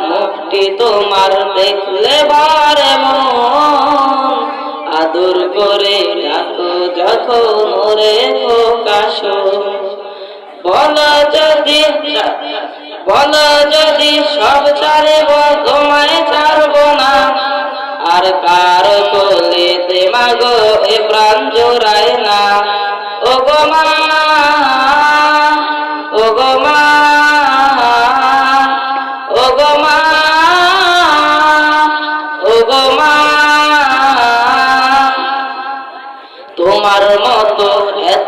মুখটি তোমার দেখলে বারে আদর করে ডাকো যখন ওরে প্রকাশ। বল যদি বল যদি সব ছাড়ব তোমায় ছাড়ব না। আর কার কোলে তে মাগো এ প্রাণ জোড়ায় না।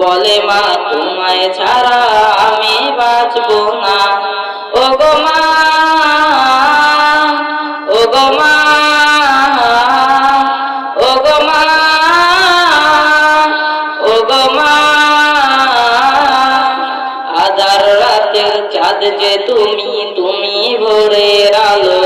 বলে, মা, তোমায় ছাড়া আমি বাঁচবো না। ও গো মা ও গো মা ও গো মা ও গো মা রাতের চাঁদ যে তুমি তুমি ভোরের আলো।